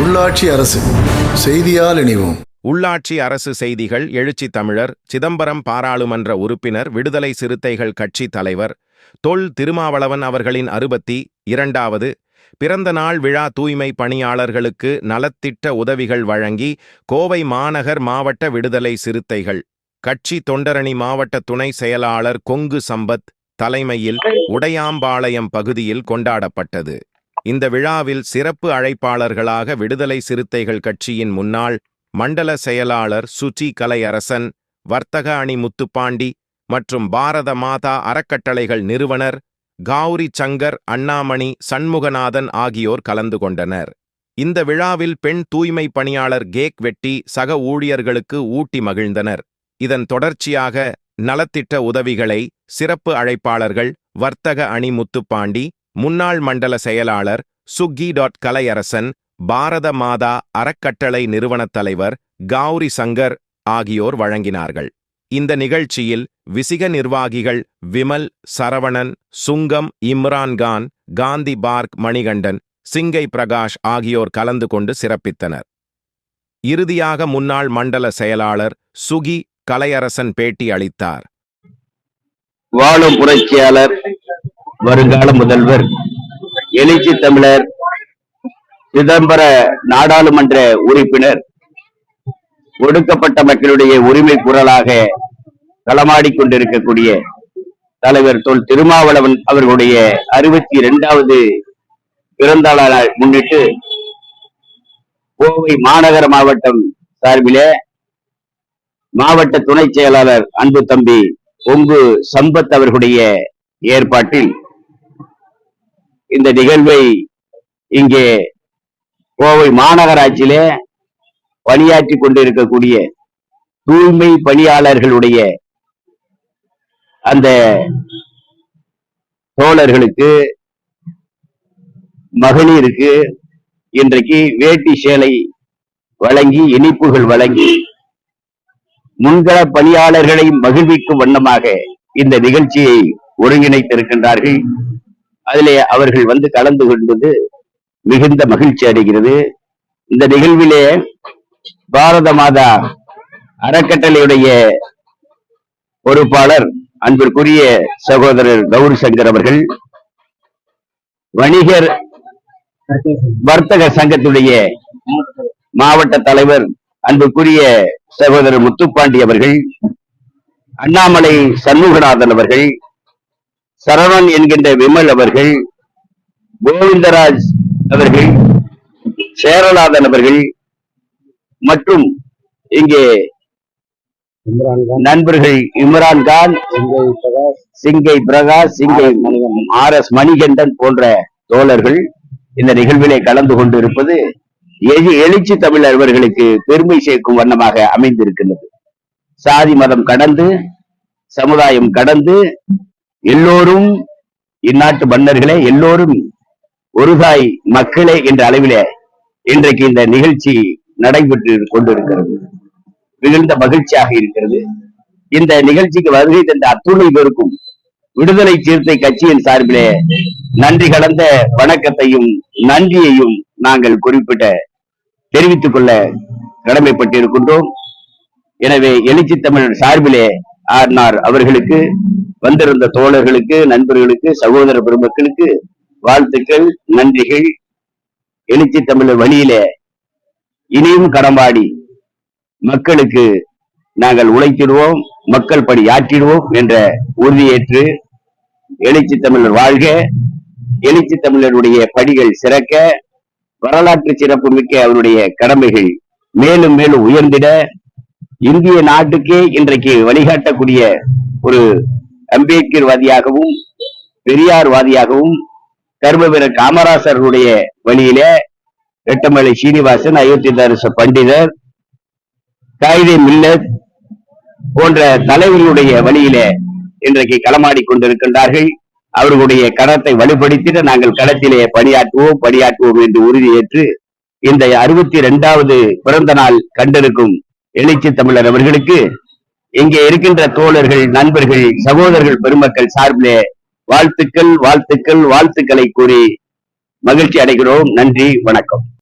உள்ளாட்சி அரசு செய்தியால் இணைவோம். உள்ளாட்சி அரசு செய்திகள் எழுச்சி தமிழர் சிதம்பரம் பாராளுமன்ற உறுப்பினர் விடுதலை சிறுத்தைகள் கட்சி தலைவர் தொல் திருமாவளவன் அவர்களின் அறுபத்தி இரண்டாவது பிறந்த நாள் விழா தூய்மை பணியாளர்களுக்கு நலத்திட்ட உதவிகள் வழங்கி கோவை மாநகர் மாவட்ட விடுதலை சிறுத்தைகள் கட்சி தொண்டரணி மாவட்ட துணை செயலாளர் கொங்கு சம்பத் தலைமையில் உடையாம்பாளையம் பகுதியில் கொண்டாடப்பட்டது. இந்த விழாவில் சிறப்பு அழைப்பாளர்களாக விடுதலை சிறுத்தைகள் கட்சியின் முன்னாள் மண்டல செயலாளர் சுச்சி கலையரசன் வர்த்தக அணி முத்துப்பாண்டி மற்றும் பாரத மாதா அறக்கட்டளைகள் நிறுவனர் கௌரி சங்கர் அண்ணாமணி சண்முகநாதன் ஆகியோர் கலந்து கொண்டனர். இந்த விழாவில் பெண் தூய்மை பணியாளர் கேக் வெட்டி சக ஊழியர்களுக்கு ஊட்டி மகிழ்ந்தனர். இதன் தொடர்ச்சியாக நலத்திட்ட உதவிகளை சிறப்பு அழைப்பாளர்கள் வர்த்தக அணி முத்துப்பாண்டி முன்னாள் மண்டல செயலாளர் சுக்கி டாட் கலையரசன் பாரத மாதா அறக்கட்டளை நிறுவனத் தலைவர் கௌரி சங்கர் ஆகியோர் வழங்கினார்கள். இந்த நிகழ்ச்சியில் விசிக நிர்வாகிகள் விமல் சரவணன் சுங்கம் இம்ரான்கான் காந்தி பார்க் மணிகண்டன் சிங்கை பிரகாஷ் ஆகியோர் கலந்து கொண்டு சிறப்பித்தனர். இறுதியாக முன்னாள் மண்டல செயலாளர் சுகி கலையரசன் பேட்டி அளித்தார். வாழும் புரட்சியாளர் வருங்கால முதல்வர் எழுச்சி தமிழர் சிதம்பர நாடாளுமன்ற உறுப்பினர் ஒடுக்கப்பட்ட மக்களுடைய உரிமை குரலாக களமாடி கொண்டிருக்கக்கூடிய தலைவர் தொல் திருமாவளவன் அவர்களுடைய அறுபத்தி இரண்டாவது பிறந்த நாளை முன்னிட்டு கோவை மாநகர மாவட்டம் சார்பிலே மாவட்ட துணை செயலாளர் அன்பு தம்பி ஒங்கு சம்பத் அவர்களுடைய ஏற்பாட்டில் இந்த நிகழ்வை இங்கே கோவை மாநகராட்சியிலே பணியாற்றி கொண்டிருக்கக்கூடிய தூய்மை பணியாளர்களுடைய அந்த தோழர்களுக்கு மகளிருக்கு இன்றைக்கு வேட்டி சேலை வழங்கி இனிப்புகள் வழங்கி முன்கள பணியாளர்களை மகிழ்விக்கும் வண்ணமாக இந்த நிகழ்ச்சியை ஒருங்கிணைத்திருக்கின்றார்கள். அதிலே அவர்கள் வந்து கலந்து கொண்டது மிகுந்த மகிழ்ச்சி அடைகிறது. இந்த நிகழ்விலே பாரத மாதா அறக்கட்டளையுடைய பொறுப்பாளர் அன்பிற்குரிய சகோதரர் கௌரி சங்கர் அவர்கள் வணிகர் வர்த்தக சங்கத்துடைய மாவட்ட தலைவர் அன்புக்குரிய சகோதரர் முத்துப்பாண்டி அவர்கள் அண்ணாமலை சண்முகநாதன் அவர்கள் சரவணன் என்கின்ற விமல் அவர்கள் கோவிந்தராஜ் அவர்கள் சேரநாதன் அவர்கள் மற்றும் இங்கே நண்பர்கள் இம்ரான் கான் சிங்கை பிரகாஷ் சிங்கை ஆர் எஸ் மணிகண்டன் போன்ற தோழர்கள் இந்த நிகழ்விலே கலந்து கொண்டு இருப்பது எழுச்சி தமிழர் அவர்களுக்கு பெருமை சேர்க்கும் வண்ணமாக அமைந்திருக்கின்றது. சாதி மதம் கடந்து சமுதாயம் கடந்து எல்லோரும் இந்நாட்டு மன்னர்களே எல்லோரும் ஒருதாய் மக்களே என்ற அளவிலே இன்றைக்கு இந்த நிகழ்ச்சி நடைபெற்று கொண்டிருக்கிறது. மிகுந்த மகிழ்ச்சியாக இருக்கிறது. இந்த நிகழ்ச்சிக்கு வருகை தந்த அத்துணை பேருக்கும் விடுதலை சீர்த்தை கட்சியின் சார்பிலே நன்றி கலந்த வணக்கத்தையும் நன்றியையும் நாங்கள் குறிப்பிட்ட தெரிவித்துக் கொள்ள கடமைப்பட்டிருக்கின்றோம். எனவே எழுச்சி தமிழர் சார்பிலே ஆர்னார் அவர்களுக்கு வந்திருந்த தோழர்களுக்கு நண்பர்களுக்கு சகோதர பெருமக்களுக்கு வாழ்த்துக்கள் நன்றிகள். எழுச்சி தமிழர் வழியில இனியும் கடம்பாடி மக்களுக்கு நாங்கள் உழைத்திடுவோம் மக்கள் படி ஆற்றிடுவோம் என்ற உறுதியேற்று எழுச்சி தமிழர் வாழ்க. எழுச்சி தமிழருடைய படிகள் சிறக்க வரலாற்று சிறப்பு மிக்க அவருடைய கடமைகள் மேலும் மேலும் உயர்ந்திட இந்திய நாட்டுக்கே இன்றைக்கு வழிகாட்டக்கூடிய ஒரு அம்பேத்கர் வாதியாகவும் பெரியார் வாதியாகவும் கர்மவீர காமராசருடைய வழியில ரெட்டமலை சீனிவாசன் அயோத்திதாரச பண்டிதர் காயிதே மில்லத் போன்ற தலைவர்களுடைய வழியிலே இன்றைக்கு களமாடி கொண்டிருக்கின்றார்கள். அவர்களுடைய கடத்தை வலுப்படுத்திட நாங்கள் களத்திலே பணியாற்றுவோம் பணியாற்றுவோம் என்று உறுதியேற்று இந்த அறுபத்தி இரண்டாவது பிறந்த நாள் கண்டிருக்கும் எழுச்சி தமிழர் அவர்களுக்கு இங்கே இருக்கின்ற தோழர்கள் நண்பர்கள் சகோதரர்கள் பெருமக்கள் சார்பிலே வாழ்த்துக்கள் வாழ்த்துக்கள் வாழ்த்துக்களை கூறி மகிழ்ச்சி அடைகிறோம். நன்றி வணக்கம்.